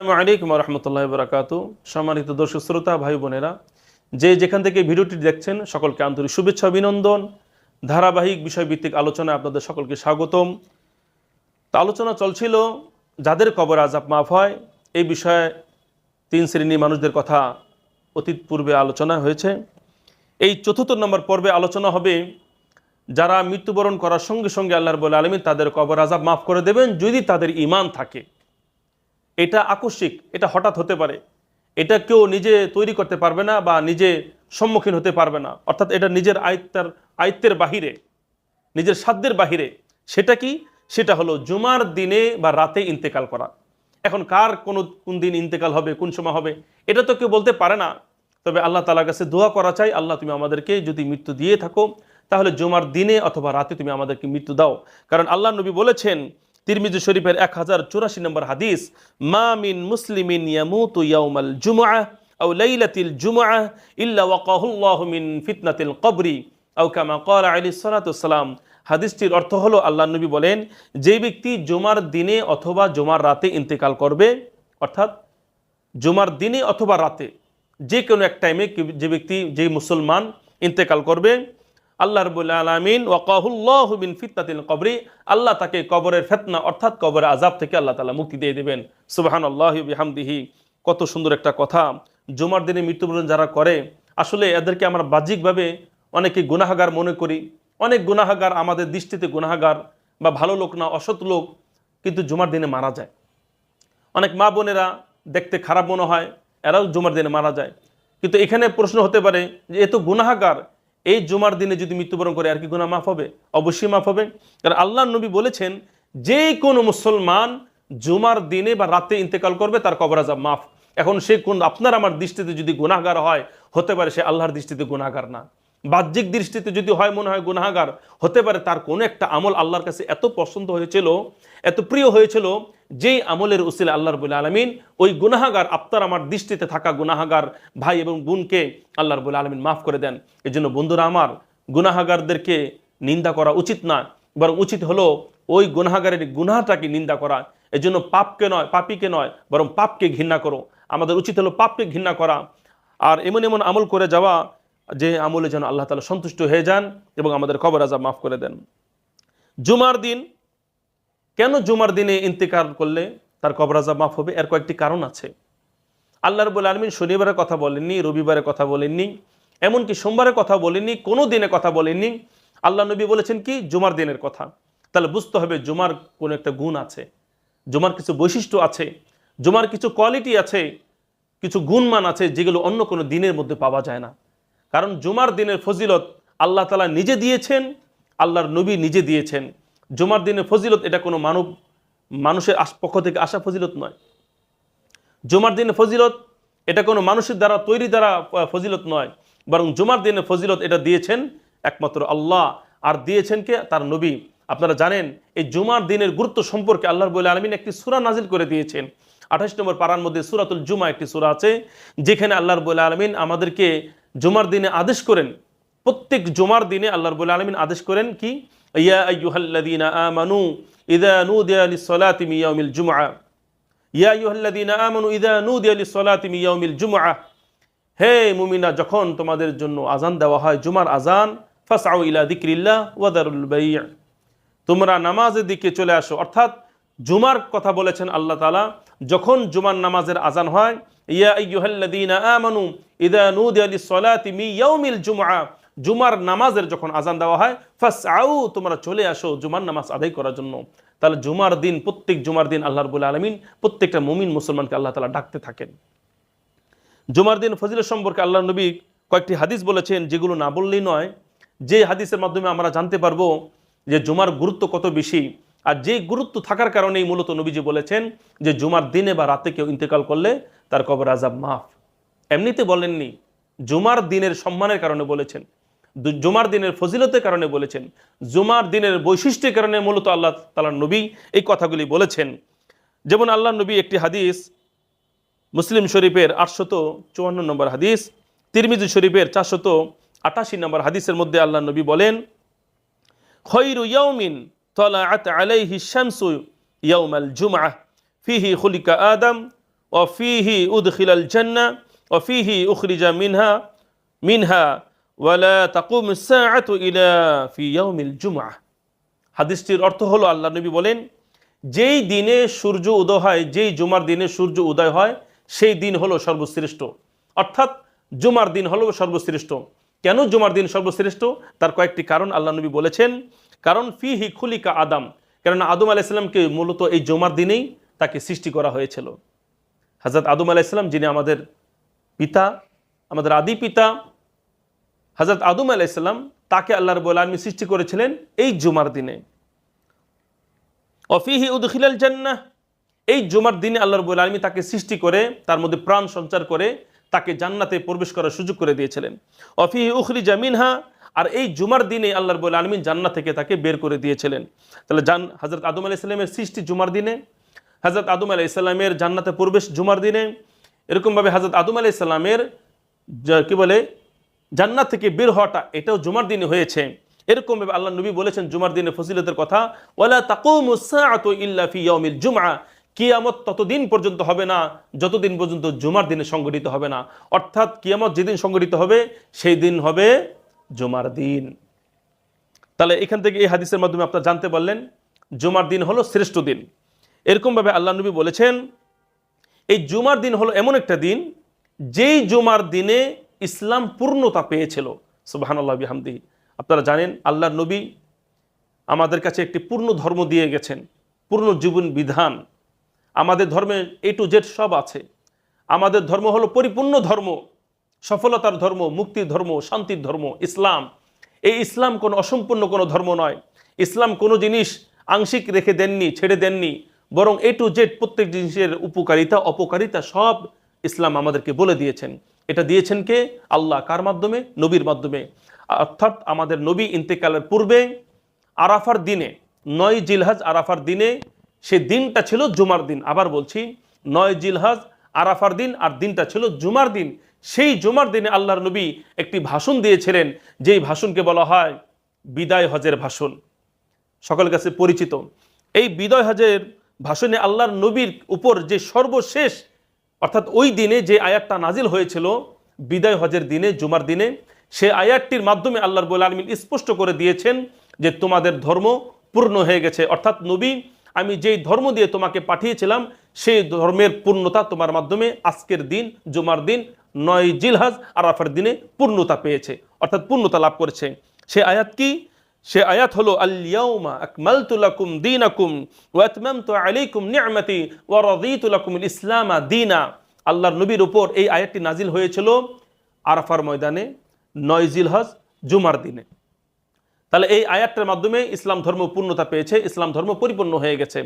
আসসালামু আলাইকুম রহমতুল্লাহ বরাকাতু। সম্মানিত দর্শক, শ্রোতা, ভাই, বোনেরা, যে যেখান থেকে ভিডিওটি দেখছেন, সকলকে আন্তরিক শুভেচ্ছা, অভিনন্দন। ধারাবাহিক বিষয়ভিত্তিক আলোচনায় আপনাদের সকলকে স্বাগতম। তা আলোচনা চলছিল, যাদের কবর আজাব মাফ হয়, এই বিষয়ে তিন শ্রেণির মানুষদের কথা অতীত পূর্বে আলোচনা হয়েছে। এই চতুর্থ নম্বর পর্বে আলোচনা হবে, যারা মৃত্যুবরণ করার সঙ্গে সঙ্গে আল্লাহর বলে আলমী তাদের কবর আজাব মাফ করে দেবেন, যদি তাদের ইমান থাকে। এটা আকস্মিক, এটা হঠাৎ হতে পারে। এটা কেউ নিজে তৈরি করতে পারবে না বা নিজে সম্মুখীন হতে পারবে না। অর্থাৎ এটা নিজের আয়ত্তার, আয়ত্তের বাহিরে, নিজের সাধ্যের বাহিরে। সেটা কি? সেটা হলো জুমার দিনে বা রাতে ইন্তেকাল করা। এখন কার কোন কোন দিন ইন্তেকাল হবে, কোন সময় হবে, এটা তো কেউ বলতে পারে না। তবে আল্লাহ তালার কাছে দোয়া করা চাই, আল্লাহ তুমি আমাদেরকে যদি মৃত্যু দিয়ে থাকো, তাহলে জুমার দিনে অথবা রাতে তুমি আমাদেরকে মৃত্যু দাও। কারণ আল্লাহ নবী বলেছেন তিরমিজি শরীফের এক হাজার চুরাশি নম্বর হাদিস, মা মিন মুসলিমিন ইয়ামুতু ইয়াউমাল জুমআহ আও লাইলাতিল জুমআহ ইল্লা ওয়াকাহুল্লাহু মিন ফিতনাতিল কবরি। আও কামা ক্বালা আলাইহিস সালাতু সালাম হাদিসটির অর্থ হলো, আল্লাহ নবী বলেন যে ব্যক্তি জুমার দিনে অথবা জুমার রাতে ইন্তেকাল করবে, অর্থাৎ জুমার দিনে অথবা রাতে, যে কোনো এক টাইমে যে ব্যক্তি, যে মুসলমান ইন্তেকাল করবে আল্লাহ রবুল্লা আলমিন ওয়াকাহুল্লাহ বিন ফিতনাতিল কবরি, আল্লাহ তাকে কবরের ফেতনা অর্থাৎ কবরের আজাব থেকে আল্লাহ তালা মুক্তি দিয়ে দেবেন। সুবাহান আল্লাহ বিহামদিহি, কত সুন্দর একটা কথা। জুমার দিনে মৃত্যুবরণ যারা করে, আসলে এদেরকে আমরা বাহ্যিকভাবে অনেকে গুনাহাগার মনে করি। অনেক গুনাহাগার আমাদের দৃষ্টিতে গুনাহাগার বা ভালো লোক না, অসৎ লোক, কিন্তু জুমার দিনে মারা যায়। অনেক মা বোনেরা দেখতে খারাপ মনে হয়, এরাও জুমার দিনে মারা যায়। কিন্তু এখানে প্রশ্ন হতে পারে যে এত গুনাহাগার এই জুমার দিনে যদি মৃত্যুবরণ করে আর কি গুণা মাফ হবে? অবশ্যই মাফ হবে। কারণ আল্লাহ নবী বলেছেন, যে কোনো মুসলমান জুমার দিনে বা রাতে ইন্তেকাল করবে, তার কবর আজাব মাফ। এখন সে কোন, আপনার আমার দৃষ্টিতে যদি গুণাগার হয়, হতে পারে সে আল্লাহর দৃষ্টিতে গুণাগার না। বাহ্যিক দৃষ্টিতে যদি হয়, মনে হয় গুনাহাগার হতে পারে, তার কোনো একটা আমল আল্লাহর কাছে এত পছন্দ হয়েছিল, এত প্রিয় হয়েছিল, যেই আমলের উসিলে আল্লাহর বলে আলমিন, ওই গুনাহাগার, আপনার আমার দৃষ্টিতে থাকা গুনাহাগার ভাই এবং বোনকে আল্লাহর বলে আলমিন মাফ করে দেন। এই জন্য বন্ধুরা আমার, গুনাহাগারদেরকে নিন্দা করা উচিত না বরং উচিত হলো ওই গুনাহাগারের গুনাহটাকে নিন্দা করা। এই জন্য পাপকে নয়, পাপিকে নয়, বরং পাপকে ঘৃণা করো। আমাদের উচিত হলো পাপকে ঘৃণা করা। আর এমন এমন আমল করে যাওয়া যে আমলে যেন আল্লাহ তালা সন্তুষ্ট হয়ে যান এবং আমাদের খবর আজাব মাফ করে দেন। জুমার দিন, কেন জুমার দিনে ইন্তেকার করলে তার কবর আজাব মাফ হবে? এর কয়েকটি কারণ আছে। আল্লাহ রবুল আলমিন শনিবারের কথা বলেননি, রবিবারের কথা বলেননি, এমনকি সোমবারের কথা বলেননি, কোনো দিনে কথা বলেননি। আল্লাহ নবী বলেছেন কি? জুমার দিনের কথা। তাহলে বুঝতে হবে জুমার কোনো একটা গুণ আছে। জুমার কিছু বৈশিষ্ট্য আছে, জুমার কিছু কোয়ালিটি আছে, কিছু গুণমান আছে যেগুলো অন্য কোনো দিনের মধ্যে পাওয়া যায় না। কারণ জুমার দিনের ফজিলত আল্লাহ তালা নিজে দিয়েছেন, আল্লাহর নবী নিজে দিয়েছেন। জুমার দিনের ফজিলত এটা কোনো মানব, মানুষের পক্ষ থেকে আসা ফজিলত নয়। জুমার দিনের ফজিলত এটা কোনো মানুষের দ্বারা তৈরি দ্বারা ফজিলত নয়। বরং জুমার দিনের ফজিলত এটা দিয়েছেন একমাত্র আল্লাহ। আর দিয়েছেন কে? তার নবী। আপনারা জানেন, এই জুমার দিনের গুরুত্ব সম্পর্কে আল্লাহর বলে আলমিন একটি সুরা নাজিল করে দিয়েছেন। আঠাশ নম্বর পাড়ার মধ্যে সুরাতুল জুমা একটি সুরা আছে, যেখানে আল্লাহর বলে আলমিন আমাদেরকে জুমার দিনে আদেশ করেন, প্রত্যেক জুমার দিনে আল্লাহর বলে আলমিন আদেশ করেন কি? ইয়া আইয়ুহাল্লাযীনা আমানু ইযা নুদিয়া লিস-সালাতি ইয়াউমিল জুমআ। ইয়া আইয়ুহাল্লাযীনা আমানু ইযা নুদিয়া লিস-সালাতি ইয়াউমিল জুমআ। হে মুমিনা যখন তোমাদের জন্য আজান দেওয়া হয়, জুমার আজান ফাসআউ ইলা যিকরিল্লাহ ওয়া তোমরা নামাজের দিকে চলে আসো। অর্থাৎ জুমার কথা বলেছেন আল্লাহ তালা যখন জুমার নামাজের আজান হয় জুমার নামাজের যখন আজান দেওয়া হয়, ফাসআউ, তোমরা চলে আসো জুমার নামাজ আদায় করার জন্য। তাহলে জুমার দিন, প্রত্যেক জুমার দিন আল্লাহ রাব্বুল আলামিন প্রত্যেকটা মুমিন মুসলমানকে আল্লাহ তাআলা ডাকতে থাকেন। জুমার দিন ফজিলত সম্পর্কে আল্লাহ নবী কয়েকটি হাদিস বলেছেন, যেগুলো না বললেই নয়। যে হাদিসের মাধ্যমে আমরা জানতে পারব যে জুমার গুরুত্ব কত বেশি, আর যে গুরুত্ব থাকার কারণেই মূলত নবীজি বলেছেন যে জুমার দিনে বা রাতে কেউ ইন্তেকাল করলে তার কবর আজাব মাফ। এমনিতে বলেননি, জুমার দিনের সম্মানের কারণে বলেছেন জুমার দিনের ফজিলতের কারণে বলেছেন, জুমার দিনের বৈশিষ্ট্যের কারণে মূলত আল্লাহ তালার নবী এই কথাগুলি বলেছেন। যেমন আল্লাহ নবী একটি হাদিস, মুসলিম শরীফের আটশত চুয়ান্ন নম্বর হাদিস, তিরমিজি শরীফের চারশত আটাশি নম্বর হাদিসের মধ্যে আল্লাহ নবী বলেন, খৈরু ইয়াউমিন তলাআত আলাইহি শামসু ইয়াউমাল জুমআহ, ফিহি খুলিকা আদম অফিহি উদখিলাল জান্না অফিহি উখরিজা মিনহা মিনহা ওয়ালা তাকুম সাআতু ইলা ফি ইয়াউমিল জুমআহ হাদিসটির অর্থ হলো আল্লাহ নবী বলেন, যেই দিনে সূর্য উদয় হয়, যেই জুমার দিনে সূর্য উদয় হয়, সেই দিন হলো সর্বশ্রেষ্ঠ। অর্থাৎ জুমার দিন হলো সর্বশ্রেষ্ঠ। কেন জুমার দিন সর্বশ্রেষ্ঠ? তার কয়েকটি কারণ আল্লাহ নবী বলেছেন। কারণ ফি হি খুলিকা আদম, কেননা আদম আলাইসাল্লামকে মূলত এই জুমার দিনেই তাকে সৃষ্টি করা হয়েছিল। হাজরত আদম আলাইসাল্লাম যিনি আমাদের পিতা, আমাদের আদি পিতা হজরত আদম আলাইসাল্লাম তাকে আল্লাহ রব আলমী সৃষ্টি করেছিলেন এই জুমার দিনে। অফিহি উদখিলাল জান্নাহ, এই জুমার দিনে আল্লাহ রব আলমী তাকে সৃষ্টি করে, তার মধ্যে প্রাণ সঞ্চার করে তাকে জান্নাতে প্রবেশ করার সুযোগ করে দিয়েছিলেন। অফিহি উখরি জামিনহা আর এই জুমার দিনে আল্লাহ রব আলমিন জান্নাত থেকে তাকে বের করে দিয়েছিলেন। তাহলে জান হজরত আদম আলাইসাল্লামের সৃষ্টি জুমার দিনে হজরত আদম আলাইসাল্লামের জান্নাতে প্রবেশ জুমার দিনে, এরকমভাবে হজরত আদম আলাইসাল্লামের কি বলে, জান্নাত থেকে বের হওয়াটা এটাও জুমার দিনে হয়েছে। এরকমভাবে আল্লাহ নবী বলেছেন জুমার দিনের ফজিলতের কথা, ওয়ালা তাকুমু সাআতু ইল্লা ফি ইয়াউমিল জুমআ কিয়ামত ততদিন পর্যন্ত হবে না, যতদিন পর্যন্ত জুমার দিনে সংগঠিত হবে না। অর্থাৎ কিয়ামত যেদিন সংগঠিত হবে, সেই দিন হবে জুমার দিন। তাহলে এখান থেকে এই হাদিসের মাধ্যমে আপনারা জানতে পারলেন, জুমার দিন হলো শ্রেষ্ঠ দিন। এরকমভাবে আল্লাহ নবী বলেছেন, এই জুমার দিন হলো এমন একটা দিন, যেই জুমার দিনে ইসলাম পূর্ণতা পেয়েছিল। সুবাহান আল্লাহ বিহামদি। আপনারা জানেন, আল্লাহ নবী আমাদের কাছে একটি পূর্ণ ধর্ম দিয়ে গেছেন, পূর্ণ জীবন বিধান। আমাদের ধর্মে এ টু জেড সব আছে। আমাদের ধর্ম হলো পরিপূর্ণ ধর্ম, সফলতার ধর্ম, মুক্তির ধর্ম, শান্তির ধর্ম, ইসলাম। এই ইসলাম কোনো অসম্পূর্ণ কোনো ধর্ম নয়। ইসলাম কোনো জিনিস আংশিক রেখে দেননি, ছেড়ে দেননি। বরং এ টু জেড প্রত্যেক জিনিসের উপকারিতা, অপকারিতা সব ইসলাম আমাদেরকে বলে দিয়েছেন। এটা দিয়েছেন কে? আল্লাহ। কার মাধ্যমে? নবীর মাধ্যমে। অর্থাৎ আমাদের নবী ইন্তেকালের পূর্বে আরাফার দিনে, নয় জিলহাজ আরাফার দিনে, সে দিনটা ছিল জুমার দিন। আবার বলছি, নয় জিলহাজ আরাফার দিন আর দিনটা ছিল জুমার দিন। সেই জুমার দিনে আল্লাহর নবী একটি ভাষণ দিয়েছিলেন, যেই ভাষণকে বলা হয় বিদায় হজের ভাষণ। সকলের কাছে পরিচিত। এই বিদয় হজের ভাষণে আল্লাহর নবীর উপর যে সর্বশেষ, অর্থাৎ ওই দিনে যে আয়াতটা নাজিল হয়েছিল, বিদায় হজের দিনে, জুমার দিনে, সে আয়াতটির মাধ্যমে আল্লাহর বলে আলমিন স্পষ্ট করে দিয়েছেন যে তোমাদের ধর্ম পূর্ণ হয়ে গেছে। অর্থাৎ নবী, আমি যেই ধর্ম দিয়ে তোমাকে পাঠিয়েছিলাম, সেই ধর্মের পূর্ণতা তোমার মাধ্যমে আজকের দিন, জুমার দিন, নয় জিলহাজ আরাফার দিনে পূর্ণতা পেয়েছে, অর্থাৎ পূর্ণতা লাভ করেছে। সে আয়াত কি? সে আয়াত হলো আলিয়াউমা আকমালতু লাকুম দীনাকুম ওয়া আতমামতু আলাইকুম নি'মাতি ওয়া রাদিতু লাকুমুল ইসলামা দীনা। আল্লাহর নবীর উপর এই আয়াতটি নাজিল হয়েছিল আরাফার ময়দানে, নয় জিলহজ, জুমার দিনে। তাহলে এই আয়াতটার মাধ্যমে ইসলাম ধর্ম পূর্ণতা পেয়েছে, ইসলাম ধর্ম পরিপূর্ণ হয়ে গেছে।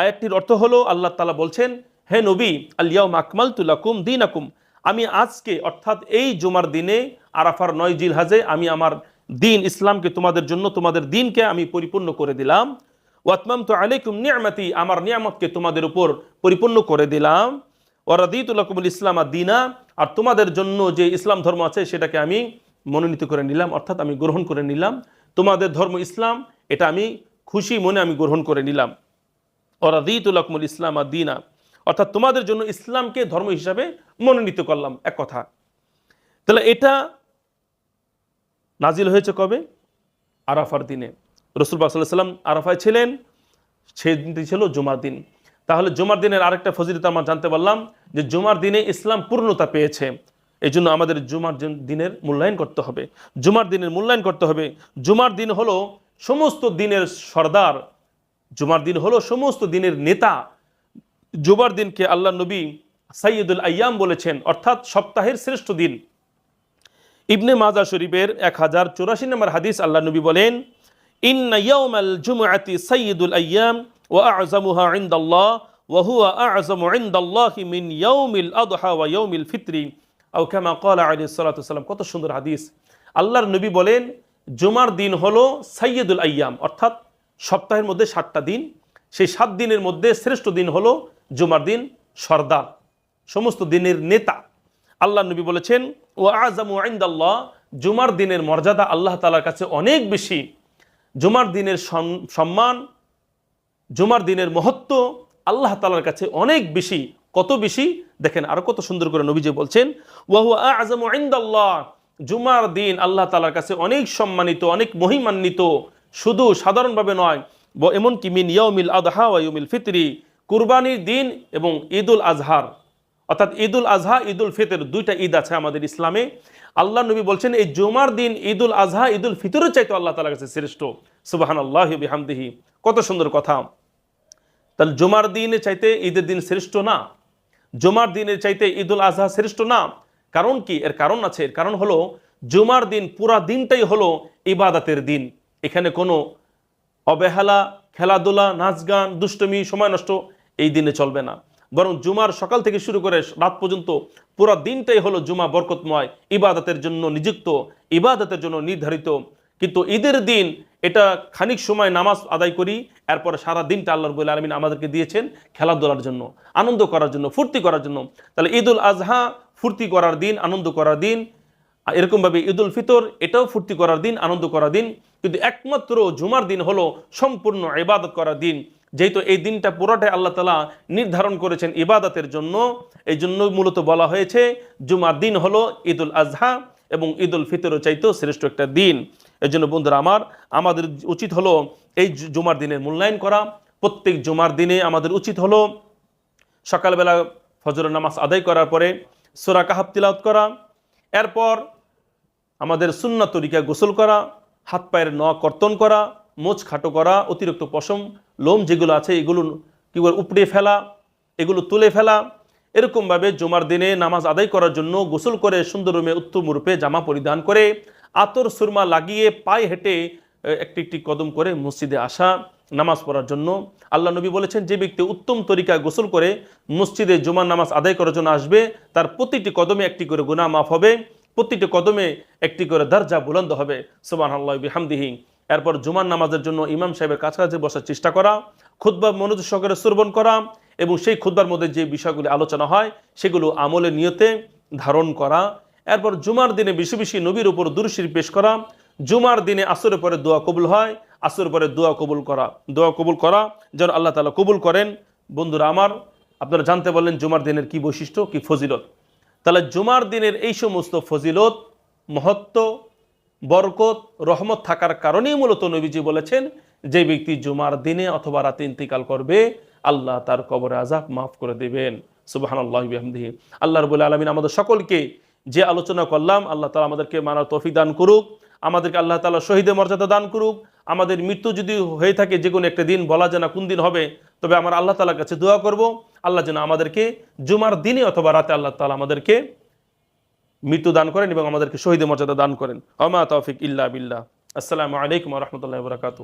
আয়াতটির অর্থ হলো, আল্লাহ তালা বলছেন, হে নবী আলিয়াউম আকমাল তুলাকুম দিন আকুম আমি আজকে, অর্থাৎ এই জুমার দিনে, আরাফার নয় জিলহাজে আমি আমার দিন ইসলামকে তোমাদের জন্য, তোমাদের দিনকে আমি পরিপূর্ণ করে দিলাম। ওয়াতমাম তো আলাইকুম নিয়ামাতি, আমার নিয়ামতকে তোমাদের উপর পরিপূর্ণ করে দিলাম। ওরাদিতুল্লাকুমুল ইসলাম আর দিনা, আর তোমাদের জন্য যে ইসলাম ধর্ম আছে, সেটাকে আমি মনোনীত করে নিলাম, অর্থাৎ আমি গ্রহণ করে নিলাম। তোমাদের ধর্ম ইসলাম, এটা আমি খুশি মনে আমি গ্রহণ করে নিলাম। ওরাদিতুল্লাকুমুল ইসলাম আর দিনা, অর্থাৎ তোমাদের জন্য ইসলামকে ধর্ম হিসাবে মনোনীত করলাম, এক কথা। তাহলে এটা নাজিল হয়েছে কবে? আরাফার দিনে। রসুল সাল্লাম আরাফায় ছিলেন সেই দিনটি ছিল জুমার দিন। তাহলে জুমার দিনের আরেকটা ফজিলত আমরা জানতে পারলাম যে জুমার দিনে ইসলাম পূর্ণতা পেয়েছে। এই জন্য আমাদের জুমার দিনের মূল্যায়ন করতে হবে। জুমার দিনের মূল্যায়ন করতে হবে। জুমার দিন হলো সমস্ত দিনের সর্দার। জুমার দিন হলো সমস্ত দিনের নেতা। জুমার দিনকে আল্লাহ নবী সাইয়দুল আয়াম বলেছেন, অর্থাৎ সপ্তাহের শ্রেষ্ঠ দিন। ইবনে মাজা শরীফের এক হাজার চৌরাশি নম্বর হাদিস আল্লাহ নবী বলেন আইয়াম ওয়া মিন ওয়া কত সুন্দর হাদিস। আল্লাহর নবী বলেন, জুমার দিন হলো সাইয়্যিদুল আইয়াম, অর্থাৎ সপ্তাহের মধ্যে সাতটা দিন। সেই সাত দিনের মধ্যে শ্রেষ্ঠ দিন হলো জুমার দিন সর্দার। সমস্ত দিনের নেতা আল্লাহ নবী বলেছেন ও আজামু আইন্দাল্লাহ জুমার দিনের মর্যাদা আল্লাহ তালার কাছে অনেক বেশি। জুমার দিনের সম্মান, জুমার দিনের মহত্ব আল্লাহ তালার কাছে অনেক বেশি। কত বেশি? দেখেন আরও কত সুন্দর করে নবীজি বলছেন ওয়াহু আজম ইন্দাল্লাহ জুমার দিন আল্লাহ তালার কাছে অনেক সম্মানিত, অনেক মহিমান্বিত। শুধু সাধারণভাবে নয় এমনকি মিন ইয়াউমিল আদহা ওয়া ইয়াউমিল ফিতরি, কুরবানির দিন এবং ঈদুল আজহার। অর্থাৎ ঈদুল আজহা, ঈদুল ফিতর দুইটা ঈদ আছে আমাদের ইসলামে। আল্লাহ নবী বলছেন, এই জুমার দিন ঈদুল আজহা, ঈদুল ফিতরের চাইতে আল্লাহ তালার কাছে শ্রেষ্ঠ। সুবাহান আল্লাহ বিহামদিহি। কত সুন্দর কথা। তাহলে জুমার দিনের চাইতে ঈদের দিন শ্রেষ্ঠ না? জুমার দিনের চাইতে ঈদুল আজহা শ্রেষ্ঠ না? কারণ কি? এর কারণ আছে। এর কারণ হলো, জুমার দিন পুরা দিনটাই হলো ইবাদাতের দিন। এখানে কোনো অবহেলা, খেলাধুলা, নাচ গান, দুষ্টমি, সময় নষ্ট এই দিনে চলবে না। বরং জুমার সকাল থেকে শুরু করে রাত পর্যন্ত পুরো দিনটাই হলো জুমা বরকতময়, ইবাদতের জন্য নিযুক্ত, ইবাদতের জন্য নির্ধারিত। কিন্তু ঈদের দিন এটা খানিক সময় নামাজ আদায় করি, এরপর সারা দিনটা আল্লাহ রবুল আলমিন আমাদেরকে দিয়েছেন খেলাধুলার জন্য, আনন্দ করার জন্য, ফুর্তি করার জন্য। তাহলে ঈদুল আজহা ফুর্তি করার দিন, আনন্দ করার দিন এরকমভাবে ঈদুল ফিতর, এটাও ফুর্তি করার দিন, আনন্দ করার দিন। কিন্তু একমাত্র জুমার দিন হলো সম্পূর্ণ ইবাদত করার দিন। যেহেতু এই দিনটা পুরোটাই আল্লাহ তালা নির্ধারণ করেছেন ইবাদতের জন্য, এই জন্য মূলত বলা হয়েছে জুমার দিন হলো ঈদুল আজহা এবং ঈদুল ফিতরও চাইতেও শ্রেষ্ঠ একটা দিন। এই জন্য বন্ধুরা আমার, আমাদের উচিত হলো এই জুমার দিনের মূল্যায়ন করা। প্রত্যেক জুমার দিনে আমাদের উচিত হলো সকালবেলা ফজরের নামাজ আদায় করার পরে সোরা কাহাব তিলাওয়াত করা, এরপর আমাদের সুন্না তরিকা গোসল করা হাত পায়ের নখ কর্তন করা মোচ খাটো করা, অতিরিক্ত পশম লোম যেগুলো আছে, এগুলো কি বলে, উপড়ে ফেলা, এগুলো তুলে ফেলা। এরকমভাবে জমার দিনে নামাজ আদায় করার জন্য গোসল করে সুন্দর রুমে উত্তম রূপে জামা পরিধান করে আতর সুরমা লাগিয়ে পায়ে হেঁটে একটি একটি কদম করে মসজিদে আসা, নামাজ পড়ার জন্য। আল্লাহ নবী বলেছেন, যে ব্যক্তি উত্তম তরিকায় গোসল করে মসজিদে জুমার নামাজ আদায় করার জন্য আসবে, তার প্রতিটি কদমে একটি করে গুনাহ মাফ হবে, প্রতিটি কদমে একটি করে দরজা বুলন্দ হবে। সুবান আল্লাহ বিহামদিহি। এরপর জুমার নামাজের জন্য ইমাম সাহেবের কাছাকাছি বসার চেষ্টা করা খুদ্া মনোযোগ সহকারে শ্রবণ করা এবং সেই খুদ্বার মধ্যে যে বিষয়গুলি আলোচনা হয় সেগুলো আমলে নিয়তে ধারণ করা। এরপর জুমার দিনে বেশি বেশি নবীর উপর দুরুশির পেশ করা। জুমার দিনে আসরের পরে দোয়া কবুল হয়, আসরের পরে দোয়া কবুল করা, দোয়া কবুল করা যেন আল্লাহ তালা কবুল করেন। বন্ধুরা আমার, আপনারা জানতে বললেন জুমার দিনের কি বৈশিষ্ট্য, কি ফজিলত। তাহলে জুমার দিনের এই সমস্ত ফজিলত, মহত্ব বরকত, রহমত থাকার কারণেই মূলত নবীজি বলেছেন, যে ব্যক্তি জুমার দিনে অথবা রাতে ইন্তিকাল করবে, আল্লাহ তার কবরে আজাব মাফ করে দেবেন। সুবাহান আল্লাহ বিহামদিহি। আল্লাহ রবুল্লা আলমিন আমাদের সকলকে যে আলোচনা করলাম, আল্লাহ তালা আমাদেরকে মানার তফি দান করুক, আমাদেরকে আল্লাহ তালা শহীদের মর্যাদা দান করুক। আমাদের মৃত্যু যদি হয়ে থাকে, যে কোনো একটা দিন, বলা যায় না কোন দিন হবে, তবে আমার আল্লাহ তালার কাছে দোয়া করব। আল্লাহ যেন আমাদেরকে জুমার দিনে অথবা রাতে আল্লাহ তালা আমাদেরকে মৃত্যু দান করেন এবং আমাদেরকে শহীদ মর্যাদা দান করেন। অমা তৌফিক ইল্লা বিল্লাহ। আসসালামু আলাইকুম রহমতুল্লাহ বরাকাতু